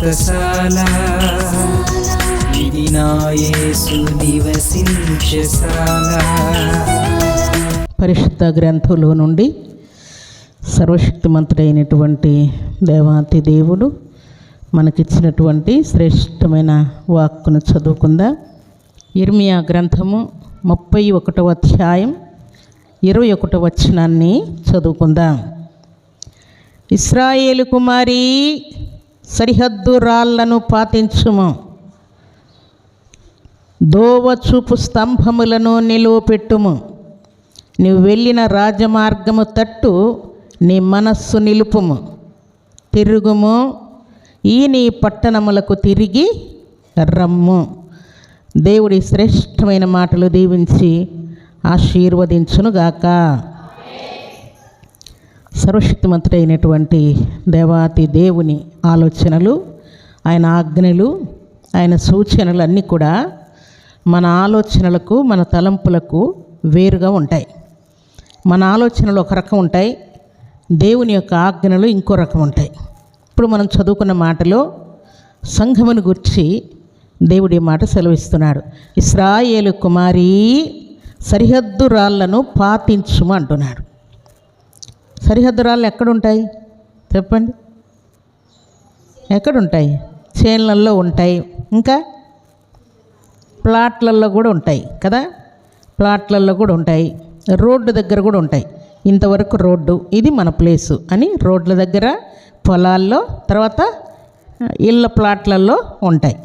వ్రతశాల ఇది నివసించశాల పరిశుద్ధ గ్రంథంలో నుండి సర్వశక్తిమంతుడైనటువంటి దేవాతి దేవుడు మనకిచ్చినటువంటి శ్రేష్టమైన వాక్కును చదువుకుందాం. ఇర్మియా గ్రంథము ముప్పై ఒకటవ అధ్యాయం ఇరవై ఒకటవ వచనాన్ని చదువుకుందాం. ఇస్రాయేలు కుమారి సరిహద్దు రాళ్ళను పాటించుము దోవ చూపు స్తంభములను నిలువ పెట్టుము నీవు వెళ్ళిన రాజమార్గము తట్టు నీ మనస్సు నిలుపుము. తిరుగుము ఈ నీ పట్టణములకు తిరిగి రమ్ము. దేవుడి శ్రేష్టమైన మాటలు దీవించి ఆశీర్వదించునుగాక. సర్వశక్తిమంతుడైనటువంటి దేవాతి దేవుని ఆలోచనలు ఆయన ఆజ్ఞలు ఆయన సూచనలు అన్నీ కూడా మన ఆలోచనలకు మన తలంపులకు వేరుగా ఉంటాయి. మన ఆలోచనలు ఒక రకం ఉంటాయి దేవుని యొక్క ఆజ్ఞలు ఇంకో రకం ఉంటాయి. ఇప్పుడు మనం చదువుకున్న మాటలో సంఘమును గుర్చి దేవుడి మాట సెలవిస్తున్నాడు. ఇస్రాయేలు కుమారి సరిహద్దు రాళ్ళను పాతించుము అంటున్నాడు. సరిహద్దు రాళ్ళు ఎక్కడుంటాయి? చెప్పండి. ఎక్కడుంటాయి? చేన్లల్లో ఉంటాయి. ఇంకా? ప్లాట్లల్లో కూడా ఉంటాయి కదా? ప్లాట్లల్లో కూడా ఉంటాయి. రోడ్డు దగ్గర కూడా ఉంటాయి. ఇంతవరకు రోడ్డు. ఇది మన ప్లేసు అని రోడ్ల దగ్గర పొలాల్లో తర్వాత ఇళ్ళ ప్లాట్లలో ఉంటాయి.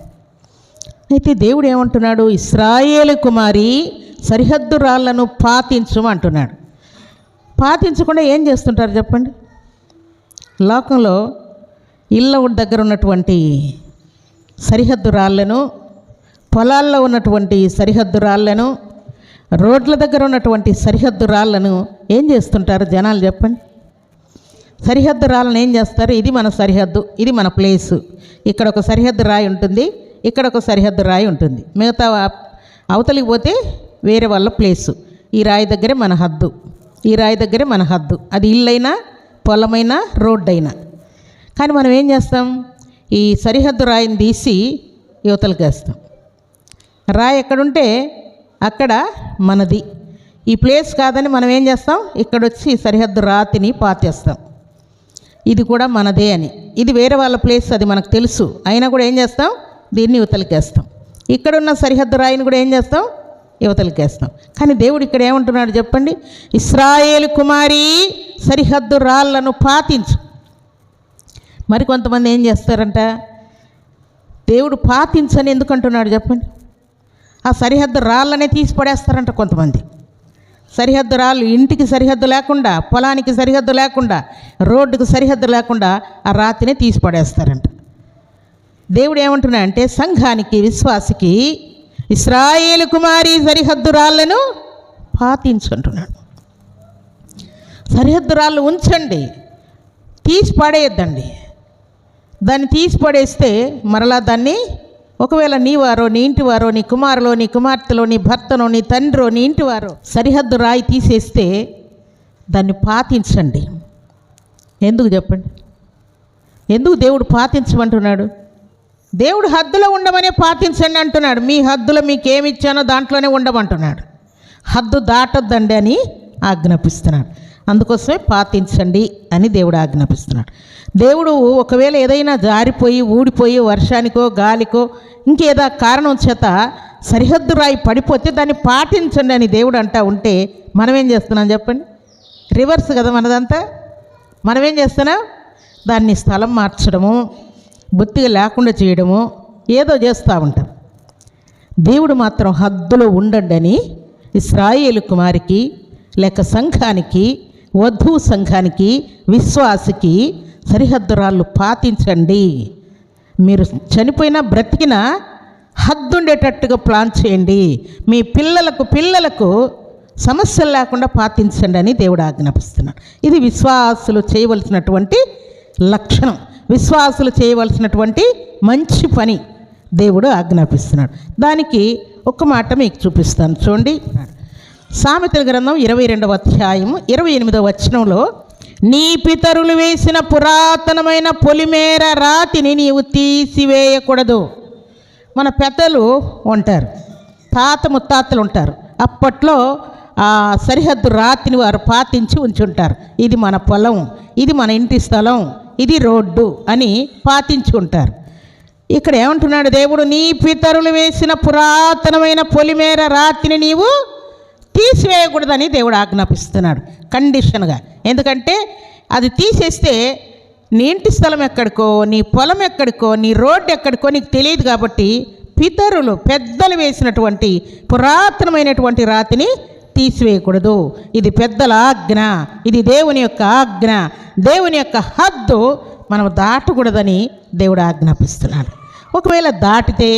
అయితే దేవుడు ఏమంటున్నాడు? ఇస్రాయేలు కుమారి సరిహద్దు రాళ్ళను పాతించము అంటున్నాడు. పాతించకుండా ఏం చేస్తుంటారు చెప్పండి? లోకంలో ఇళ్ళ దగ్గర ఉన్నటువంటి సరిహద్దు రాళ్ళను పొలాల్లో ఉన్నటువంటి సరిహద్దు రాళ్ళను రోడ్ల దగ్గర ఉన్నటువంటి సరిహద్దు రాళ్ళను ఏం చేస్తుంటారు జనాలు చెప్పండి? సరిహద్దు రాళ్ళను ఏం చేస్తారు? ఇది మన సరిహద్దు ఇది మన ప్లేసు. ఇక్కడ ఒక సరిహద్దు రాయి ఉంటుంది ఇక్కడ ఒక సరిహద్దు రాయి ఉంటుంది. మిగతా అవతలికి పోతే వేరే వాళ్ళ ప్లేసు. ఈ రాయి దగ్గరే మన హద్దు. ఈ రాయి దగ్గరే మన హద్దు. అది ఇల్లైనా పొలమైనా రోడ్డు అయినా కానీ మనం ఏం చేస్తాం? ఈ సరిహద్దు రాయిని తీసి యువతలకు వేస్తాం. రాయి ఎక్కడుంటే అక్కడ మనది. ఈ ప్లేస్ కాదని మనం ఏం చేస్తాం? ఇక్కడొచ్చి సరిహద్దు రాతిని పాతేస్తాం. ఇది కూడా మనదే అని. ఇది వేరే వాళ్ళ ప్లేస్ అది మనకు తెలుసు. అయినా కూడా ఏం చేస్తాం? దీన్ని యువతలకేస్తాం ఇక్కడున్న సరిహద్దు రాయిని కూడా ఏం చేస్తాం? యువతలకేస్తాం. కానీ దేవుడు ఇక్కడ ఏమంటున్నాడు చెప్పండి? ఇస్రాయేలు కుమారి సరిహద్దు రాళ్ళను పాతించు. మరి కొంతమంది ఏం చేస్తారంట? దేవుడు పాతించని ఎందుకంటున్నాడు చెప్పండి? ఆ సరిహద్దు రాళ్ళనే తీసి పడేస్తారంట కొంతమంది. సరిహద్దు రాళ్ళు ఇంటికి సరిహద్దు లేకుండా పొలానికి సరిహద్దు లేకుండా రోడ్డుకు సరిహద్దు లేకుండా ఆ రాతినే తీసి పడేస్తారంట. దేవుడు ఏమంటున్నా అంటే సంఘానికి విశ్వాసికి ఇస్రాయేలు కుమారి సరిహద్దు రాళ్ళను పాతించంటున్నాడు సరిహద్దు రాళ్ళు ఉంచండి. తీసి పడేయద్దండి. దాన్ని తీసి పడేస్తే మరలా దాన్ని ఒకవేళ నీవారో నీ ఇంటివారో నీ కుమారులో నీ కుమార్తెలో నీ భర్తనో నీ తండ్రో నీ ఇంటివారో సరిహద్దు రాయి తీసేస్తే దాన్ని పాతించండి. ఎందుకు చెప్పండి? ఎందుకు దేవుడు పాతించమంటున్నాడు? దేవుడు హద్దులో ఉండమనే పాటించండి అంటున్నాడు. మీ హద్దులో మీకు ఏమి ఇచ్చానో దాంట్లోనే ఉండమంటున్నాడు. హద్దు దాటొద్దండి అని ఆజ్ఞాపిస్తున్నాడు. అందుకోసమే పాటించండి అని దేవుడు ఆజ్ఞాపిస్తున్నాడు. దేవుడు ఒకవేళ ఏదైనా జారిపోయి ఊడిపోయి వర్షానికో గాలికో ఇంకేదా కారణం చేత సరిహద్దు రాయి పడిపోతే దాన్ని పాటించండి అని దేవుడు అంటా ఉంటే మనం ఏం చేస్తున్నాం చెప్పండి? రివర్స్ కదా మనదంతా? మనం ఏం చేస్తున్నాం? దాన్ని స్థలం మార్చడము బొత్తిగా లేకుండా చేయడము ఏదో చేస్తూ ఉంటారు. దేవుడు మాత్రం హద్దులో ఉండండి అని ఇస్రాయేలు కుమారికి లేక సంఘానికి వధువు సంఘానికి విశ్వాసికి సరిహద్దు రాళ్ళు మీరు చనిపోయినా బ్రతికినా హద్దుండేటట్టుగా ప్లాన్ చేయండి. మీ పిల్లలకు పిల్లలకు సమస్యలు లేకుండా పాటించండి అని దేవుడు ఆజ్ఞాపిస్తున్నాడు. ఇది విశ్వాసులు చేయవలసినటువంటి లక్షణం. విశ్వాసులు చేయవలసినటువంటి మంచి పని దేవుడు ఆజ్ఞాపిస్తున్నాడు. దానికి ఒక మాట మీకు చూపిస్తాను. చూడండి. సామెతల గ్రంథం ఇరవై రెండవ అధ్యాయం ఇరవై ఎనిమిదవ వచనంలో నీ పితరులు వేసిన పురాతనమైన పొలిమేర రాతిని నీవు తీసివేయకూడదు. మన పెద్దలు ఉంటారు తాత ముత్తాతలు ఉంటారు. అప్పట్లో ఆ సరిహద్దు రాతిని వారు పాతించి ఉంచుంటారు. ఇది మన పొలం ఇది మన ఇంటి స్థలం ఇది రోడ్డు అని పాటించుకుంటారు. ఇక్కడ ఏమంటున్నాడు దేవుడు నీ పితరులు వేసిన పురాతనమైన పొలిమేర రాతిని నీవు తీసివేయకూడదని దేవుడు ఆజ్ఞాపిస్తున్నాడు కండిషన్గా ఎందుకంటే అది తీసేస్తే నీ ఇంటి స్థలం ఎక్కడికో నీ పొలం ఎక్కడికో నీ రోడ్డు ఎక్కడికో నీకు తెలియదు కాబట్టి పితరులు పెద్దలు వేసినటువంటి పురాతనమైనటువంటి రాతిని తీసివేయకూడదు. ఇది పెద్దల ఆజ్ఞ. ఇది దేవుని యొక్క ఆజ్ఞ. దేవుని యొక్క హద్దు మనం దాటకూడదని దేవుడు ఆజ్ఞాపిస్తున్నాడు. ఒకవేళ దాటితే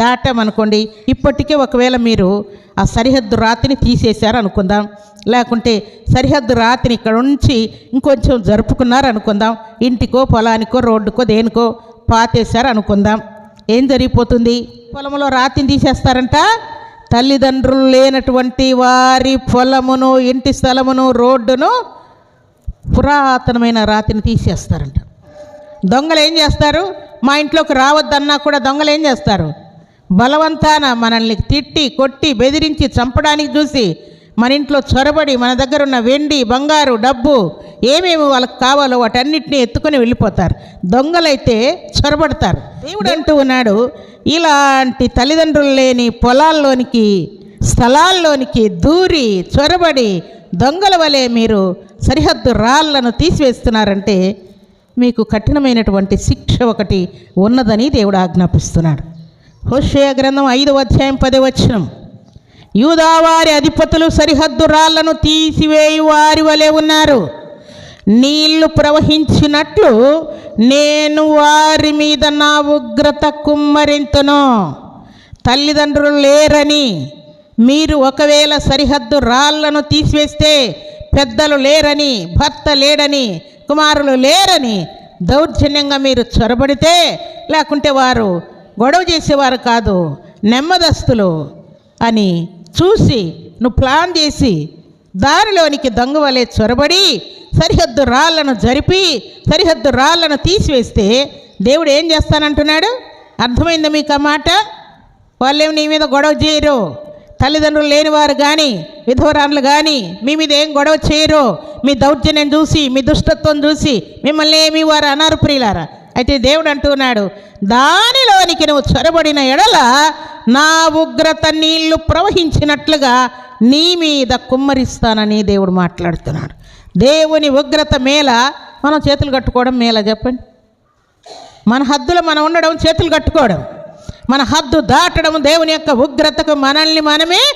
దాటామనుకోండి ఇప్పటికే ఒకవేళ మీరు ఆ సరిహద్దు రాతిని తీసేశారు అనుకుందాం లేకుంటే సరిహద్దు రాతిని ఇక్కడ ఉంచి ఇంకొంచెం జరుపుకున్నారు అనుకుందాం ఇంటికో పొలానికో రోడ్డుకో దేనికో పాతేశారు అనుకుందాం ఏం జరిగిపోతుంది? పొలంలో రాతిని తీసేస్తారంట. తల్లిదండ్రులు లేనటువంటి వారి పొలమును ఇంటి స్థలమును రోడ్డును పురాతనమైన రాతిని తీసేస్తారంట. దొంగలు ఏం చేస్తారు? మా ఇంట్లోకి రావద్దన్నా కూడా దొంగలు ఏం చేస్తారు? బలవంతాన మనల్ని తిట్టి కొట్టి బెదిరించి చంపడానికి చూసి మన ఇంట్లో చొరబడి మన దగ్గర ఉన్న వెండి బంగారు డబ్బు ఏమేమి వాళ్ళకి కావాలో వాటన్నిటిని ఎత్తుకొని వెళ్ళిపోతారు. దొంగలైతే చొరబడతారు. దేవుడు అంటూ ఉన్నాడు ఇలాంటి తల్లిదండ్రులు లేని పొలాల్లోనికి స్థలాల్లోనికి దూరి చొరబడి దొంగల వలె మీరు సరిహద్దు రాళ్ళను తీసివేస్తున్నారంటే మీకు కఠినమైనటువంటి శిక్ష ఒకటి ఉన్నదని దేవుడు ఆజ్ఞాపిస్తున్నాడు. హోషయ గ్రంథం ఐదవ అధ్యాయం పదే వచనం. యూదావారి అధిపతులు సరిహద్దు రాళ్ళను తీసివేయు వారి వలె ఉన్నారు. నీళ్ళు ప్రవహించినట్లు నేను వారి మీద నా ఉగ్రత కుమ్మరింతును. తల్లిదండ్రులు లేరని మీరు ఒకవేళ సరిహద్దు రాళ్ళను తీసివేస్తే పెద్దలు లేరని భర్త లేడని కుమారులు లేరని దౌర్జన్యంగా మీరు చొరబడితే లేకుంటే వారు గొడవ చేసేవారు కాదు నెమ్మదస్తులు అని చూసి నువ్వు ప్లాన్ చేసి దారిలోనికి దొంగ వలె చొరబడి సరిహద్దు రాళ్ళను జరిపి సరిహద్దు రాళ్ళను తీసివేస్తే దేవుడు ఏం చేస్తానంటున్నాడు? అర్థమైందా మీకు ఆ మాట? వాళ్ళేమి నీ మీద గొడవ చేయరు. తల్లిదండ్రులు లేనివారు కానీ విధవరాన్లు కానీ మీ మీద ఏం గొడవ చేయరు. మీ దౌర్జన్యం చూసి మీ దుష్టత్వం చూసి మిమ్మల్ని ఏమి వారు అనారు ప్రియులారా? అయితే దేవుడు అంటున్నాడు దానిలోనికి నువ్వు చొరబడిన ఎడల నా ఉగ్రత నీళ్ళు ప్రవహించినట్లుగా నీ మీద కుమ్మరిస్తానని దేవుడు మాట్లాడుతున్నాడు. దేవుని ఉగ్రత మేల మనం చేతులు కట్టుకోవడం మేల చెప్పండి. మన హద్దులో మనం ఉండడం చేతులు కట్టుకోవడం. మన హద్దు దాటడం దేవుని యొక్క ఉగ్రతకు మనల్ని మనమే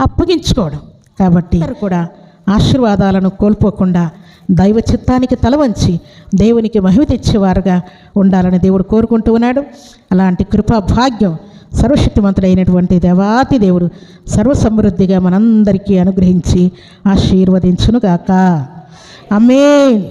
అప్పగించుకోవడం. కాబట్టి కూడా ఆశీర్వాదాలను కోల్పోకుండా దైవ చిత్తానికి తల వంచి దేవునికి మహిమ తెచ్చేవారుగా ఉండాలని దేవుడు కోరుకుంటూ ఉన్నాడు. అలాంటి కృపా భాగ్యం సర్వశక్తిమంతుడైనటువంటి దేవాతి దేవుడు సర్వసమృద్ధిగా మనందరికీ అనుగ్రహించి ఆశీర్వదించునుగాక. అమేన్